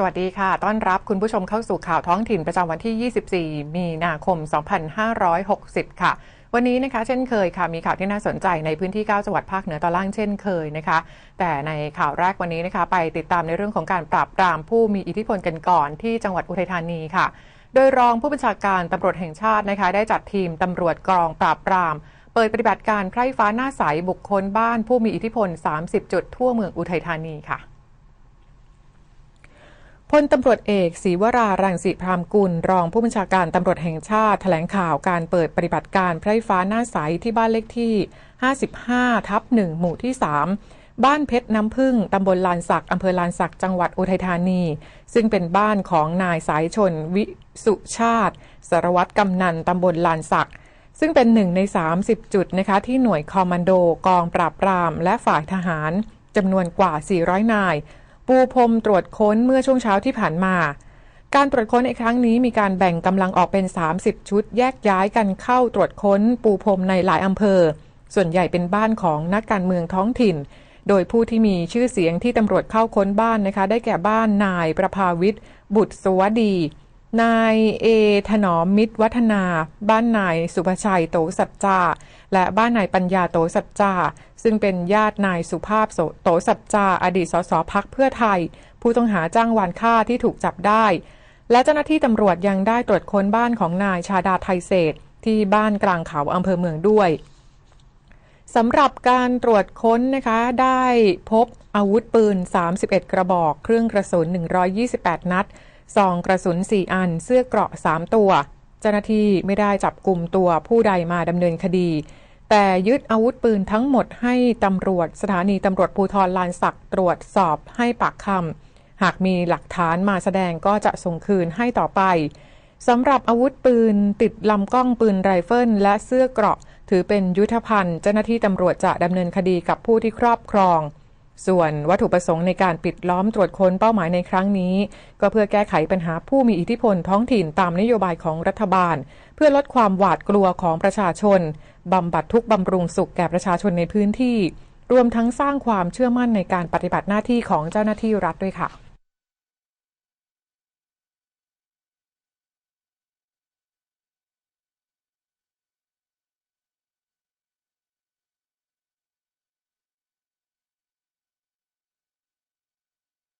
สวัสดีค่ะ ต้อนรับคุณผู้ชมเข้าสู่ข่าวท้องถิ่นประจำวันที่ 24 มีนาคม 2560 ค่ะ วันนี้นะคะ เช่นเคยค่ะ มีข่าวที่น่าสนใจในพื้นที่ 9 จังหวัดภาคเหนือตอนล่างเช่นเคยนะคะ แต่ในข่าวแรกวันนี้นะคะ ไปติดตามในเรื่องของการปราบปรามผู้มีอิทธิพลกันก่อนที่จังหวัดอุทัยธานีค่ะ โดยรองผู้บัญชาการตำรวจแห่งชาตินะคะ ได้จัดทีมตำรวจกองปราบปรามเปิดปฏิบัติการไพร่ฟ้าหน้าใสบุคคลบ้านผู้มีอิทธิพล 30 จุดทั่วเมืองอุทัยธานีค่ะ พลตำรวจเอกศรีวรารังสิพรามกุล รองผู้บัญชาการตำรวจแห่งชาติแถลงข่าวการเปิดปฏิบัติการไพร่ฟ้าหน้าใสที่บ้านเลขที่ 55 ทับ 1 หมู่ที่ 3 บ้านเพชรน้ำพึ่งตำบลลานสักอำเภอลานสักจังหวัดอุทัยธานี ซึ่งเป็นบ้านของนายสายชนวิสุชาติ สารวัตรกำนันตำบลลานสัก ซึ่งเป็นหนึ่งใน 30 จุดนะคะที่หน่วยคอมมานโดกองปราบปราม และฝ่ายทหารจำนวนกว่า 400 นาย ปูพรมตรวจค้นเมื่อช่วงเช้าที่ผ่านมา การตรวจค้นในครั้งนี้มีการแบ่งกำลังออกเป็น 30 ชุด แยกย้ายกันเข้าตรวจค้นปูพรมในหลายอำเภอ ส่วนใหญ่เป็นบ้านของนักการเมืองท้องถิ่น โดยผู้ที่มีชื่อเสียงที่ตำรวจเข้าค้นบ้านนะคะ ได้แก่บ้านนายประภาวิทย์บุตรสวดี นายเอถนอมมิตรวัฒนา บ้านนายสุภชัยโตสัจจา และบ้านนายปัญญาโตสัจจา ซึ่งเป็นญาตินายสุภาพโตสัจจา อดีตสสพักเพื่อไทย ผู้ต้องหาจ้างวานฆ่าที่ถูกจับได้ และเจ้าหน้าที่ตำรวจยังได้ตรวจค้นบ้านของนายชาดาไทยเศษที่บ้านกลางเขาอำเภอเมืองด้วยสำหรับการตรวจค้นนะคะได้พบอาวุธปืน 31 กระบอก เครื่องกระสุน 128 นัด ซองกระสุน4อัน เสื้อเกราะ3ตัว เจ้าหน้าที่ไม่ได้จับกลุ่มตัวผู้ใดมาดำเนินคดี แต่ยึดอาวุธปืนทั้งหมดให้ตำรวจสถานีตำรวจภูธรลานสักตรวจสอบให้ปากคำหากมีหลักฐานมาแสดงก็จะส่งคืนให้ต่อไปสำหรับอาวุธปืนติดลำกล้องปืนไรเฟิลและเสื้อเกราะ ถือเป็นยุทธภัณฑ์ เจ้าหน้าที่ตำรวจจะดำเนินคดีกับผู้ที่ครอบครอง ส่วนวัตถุประสงค์ในการปิดล้อมตรวจค้นเป้าหมายในครั้งนี้ ก็เพื่อแก้ไขปัญหาผู้มีอิทธิพลท้องถิ่นตามนโยบายของรัฐบาล เพื่อลดความหวาดกลัวของประชาชนบำบัดทุกบำรุงสุขแก่ประชาชนในพื้นที่ รวมทั้งสร้างความเชื่อมั่นในการปฏิบัติหน้าที่ของเจ้าหน้าที่รัฐด้วยค่ะ